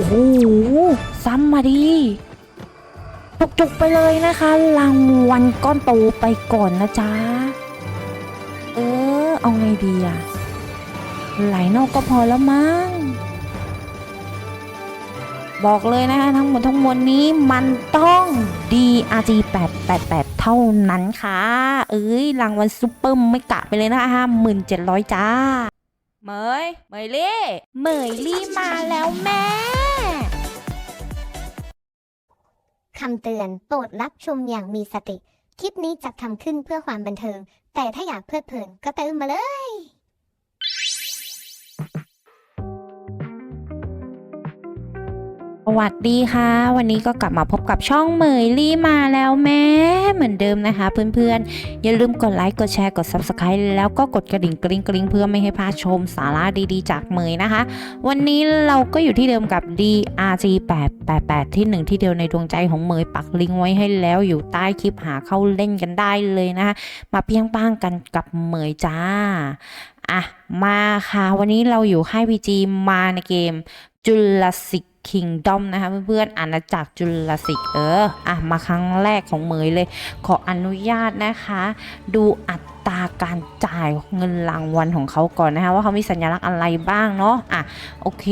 โอ้โหซ้ำมาดีจุกๆไปเลยนะคะ รางวัลก้อนโตไปก่อนนะจ๊ะ เออ เอาไงดีอะไหลนอกก็พอแล้วมั้ง บอกเลยนะคะ ทั้งหมดทั้งมวลนี้มันต้อง DRG 888 เท่านั้นค่ะ เอ้ย รางวัลซุปเปอร์ไม่กะไปเลยนะคะห้าหมื่นเจ็ดร้อยจ้า เหมยเหมยลี่เหมยลี่มาแล้วแม่ คำเตือนโปรดรับชมอย่างมีสติ คลิปนี้จัดทำขึ้นเพื่อความบันเทิง แต่ถ้าอยากเพลิดเพลินก็เติมมาเลย วัสดีค่ะ วันนี้ก็กลับมาพบกับช่องเมยลี่มาแล้วแม่เหมือนเดิมนะคะ เพื่อนๆ อย่าลืมกดไลค์กดแชร์กด Subscribe แล้วก็กดกระดิ่งกริ๊งกริ๊งเพื่อไม่ให้พลาดชมสาระดีๆ จากเมยนะคะ วันนี้เราก็อยู่ที่เดิมกับ DRG 888 ที่หนึ่งที่เดียวในดวงใจของเมยปักลิงก์ไว้ให้แล้วอยู่ใต้คลิปหาเข้าเล่นกันได้เลยนะคะมาเพียงป้างกันกับเมยจ้าอะมาค่ะ วันนี้เราอยู่ให้ PG มาในเกมจุลศิก คิงดอมนะคะเพื่อนๆอาณาจักรจุลศิกเอออะมาครั้งแรกของเหมยเลย ขออนุญาตนะคะ ดูอัตราการจ่ายเงินรางวัลของเขาก่อนนะคะว่าเขามีสัญลักษณ์อะไรบ้างเนาะอะโอเค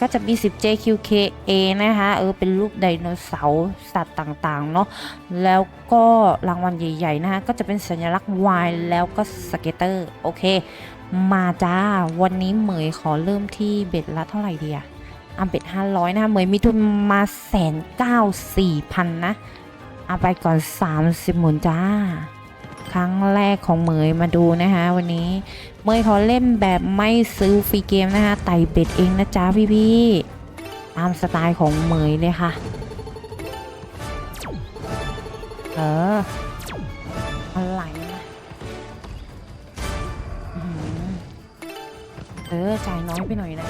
ก็จะมี 10 JQKA นะคะเออเป็นรูปไดโนเสาร์สัตว์ต่างๆเนาะแล้วก็รางวัลใหญ่ ๆ นะคะก็จะเป็นสัญลักษณ์ Y แล้วก็สเก็ตเตอร์โอเค มาจ้า วันนี้เหมยขอเริ่มที่เบ็ดละเท่าไหร่ดีอะ อัมเป็ดห้าร้อยนะคะเหมยมีทุนมาแสนเก้าสี่พันนะ เอาไปก่อนสามสิบหมุนจ้า ครั้งแรกของเหมยมาดูนะคะวันนี้เหมยเขอเล่นแบบไม่ซื้อฟรีเกมนะคะไต่เบ็ดเองนะจ๊ะพี่ๆตามสไตล์ของเหมยเลยค่ะ เอออะไรนะอื้ออเออจ่ายน้อยไปหน่อยนะ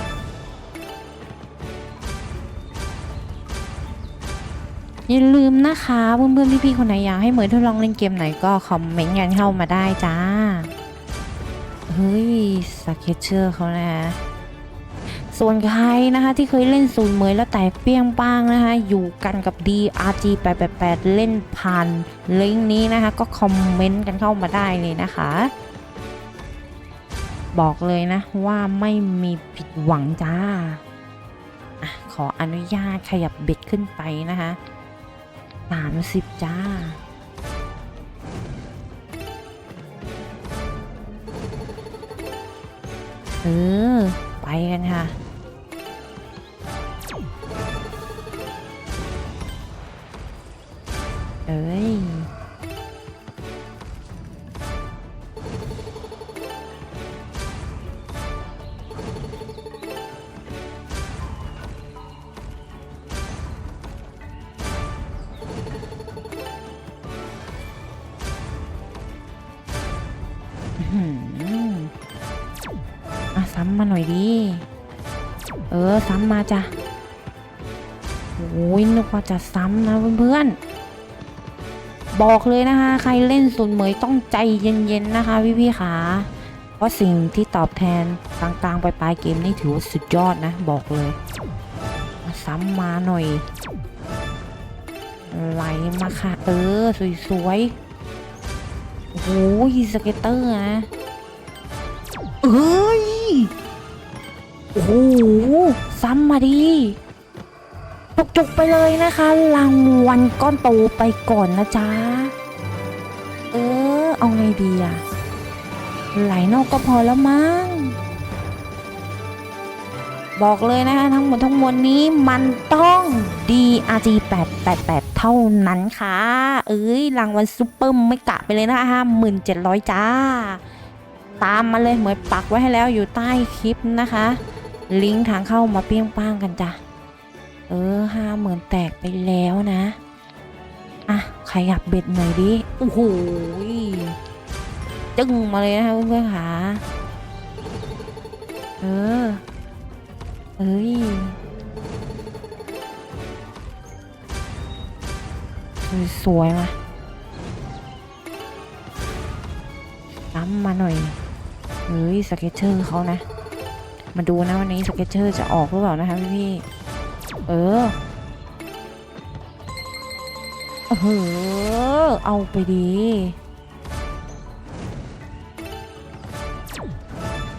อย่าลืมนะคะเพื่อนๆพี่ๆคนไหนอยากให้เหมยทดลองเล่นเกมไหนก็คอมเมนต์กันเข้ามาได้จ้า เฮ้ยสเก็ตเชอร์เขานะส่วนใครนะคะที่เคยเล่นศูนย์เหมยแล้วแตกเปี้ยงป้างนะคะ อยู่กันกับ DRG 888 เล่นผ่านลิงก์นี้นะคะ ก็คอมเมนต์กันเข้ามาได้เลยนะคะ บอกเลยนะว่าไม่มีผิดหวังจ้าอขออนุญาตขยับเบ็ดขึ้นไปนะคะ สามสิบจ้า เออ ไปกันค่ะ เอ้ย ซ้ำมาหน่อยดิเออ ซ้ำมาจ้ะโอ้ยนึกว่าจะซ้ำนะเพื่อนๆบอกเลยนะคะ ใครเล่นศูนเหมยต้องใจเย็นๆนะคะพี่ๆค่ะเพราะสิ่งที่ตอบแทนกลางๆปลายๆเกมนี่ถือว่าสุดยอดนะ บอกเลย ซ้ำมาหน่อยไหลมาค่ะ เออ สวยๆโอ้โหสเก็ตเตอร์นะเอ้ย โอ้โหซ้ำมาดีจุกๆไปเลยนะคะ รางวัลก้อนโตไปก่อนนะจ๊ะ เออ เอาไงดีอะไหลนอกก็พอแล้วมั้ง บอกเลยนะคะทั้งหมดทั้งมวลนี้มันต้อง DRG 888 เท่านั้นค่ะ เอ้ย รางวัลซุปเปอร์ไม่กะไปเลยนะคะห้าหมื่นเจ็ดร้อยจ้า ตามมาเลยเหมือนปักไว้ให้แล้วอยู่ใต้คลิปนะคะ ลิงก์ทางเข้ามาเปี้ยงป้างกันจ้ะเออห้าหมื่นแตกไปแล้วนะ อะขยับเบ็ดหน่อยดิโอ้โหจึ้งมาเลยนะคะเพื่อนๆค่ะเออเอ้ยสวยมาตั้มมาหน่อย เฮ้ยสเก็ตเชอร์เขานะ มาดูนะวันนี้สเก็ตเชอร์จะออกหรือเปล่านะคะพี่พี่เออเออเอาไปดี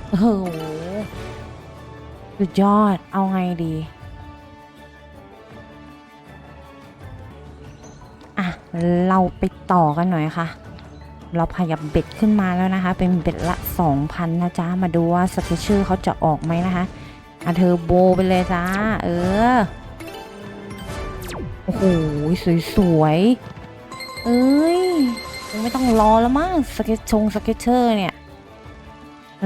โอ้โหสุดยอดเอาไงดีอะเราไปต่อกันหน่อยค่ะ เราพยับเบ็ดขึ้นมาแล้วนะคะ เป็นเบ็ดละ 2,000 นะจ๊ะ มาดูว่าสเกชเชอร์เขาจะออกไหมนะคะอะเธอโบไปเลยจ้า เออ โอ้โห สวยๆ เอ้ย ไม่ต้องรอแล้วมั้งสเก็ตชงสเก็ตเชอร์เนี่ย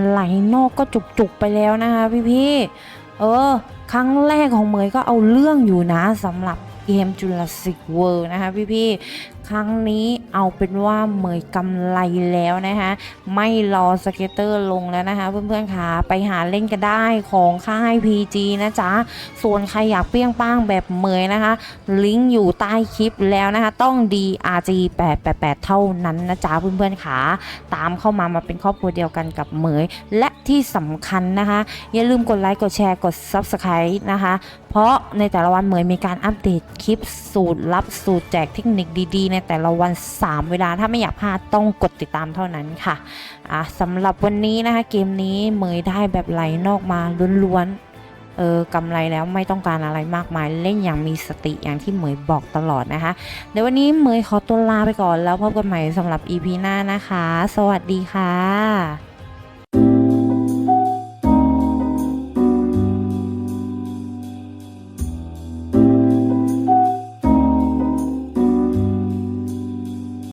ไหลนอกก็จุกๆไปแล้วนะคะพี่ๆ เออ ครั้งแรกของเหมยก็เอาเรื่องอยู่นะสำหรับเกมจุลศิษย์เวิร์นะคะพี่ๆครั้งนี้เอาเป็นว่าเหมยกำไรแล้วนะคะ ไม่รอสเก็ตเตอร์ลงแล้วนะคะ เพื่อนๆค่ะไปหาเล่นกันได้ของค่าย PG นะจ๊ะ ส่วนใครอยากเปรี้ยงป้างแบบเหมยนะคะ ลิงก์อยู่ใต้คลิปแล้วนะคะ ต้อง DRG 888 เท่านั้นนะจ๊ะเพื่อนๆค่ะตามเข้ามามาเป็นครอบครัวเดียวกันกับเหมย และที่สำคัญนะคะ อย่าลืมกดไลค์กดแชร์กด Subscribe นะคะ เพราะในแต่ละวันเหมยมีการอัปเดตคลิปสูตรลับสูตรแจกเทคนิคดีๆในแต่ละวัน 3 เวลาถ้าไม่อยากพลาดต้องกดติดตามเท่านั้นค่ะะสำหรับวันนี้นะคะเกมนี้เมยได้แบบไหลนอกมาล้วนๆเออกำไรแล้วไม่ต้องการอะไรมากมายเล่นอย่างมีสติอย่างที่เหมยบอกตลอดนะคะเดี๋ยววันนี้เหมยขอตัวลาไปก่อนแล้วพบกันใหม่สำหรับ EP หน้านะคะ สวัสดีค่ะ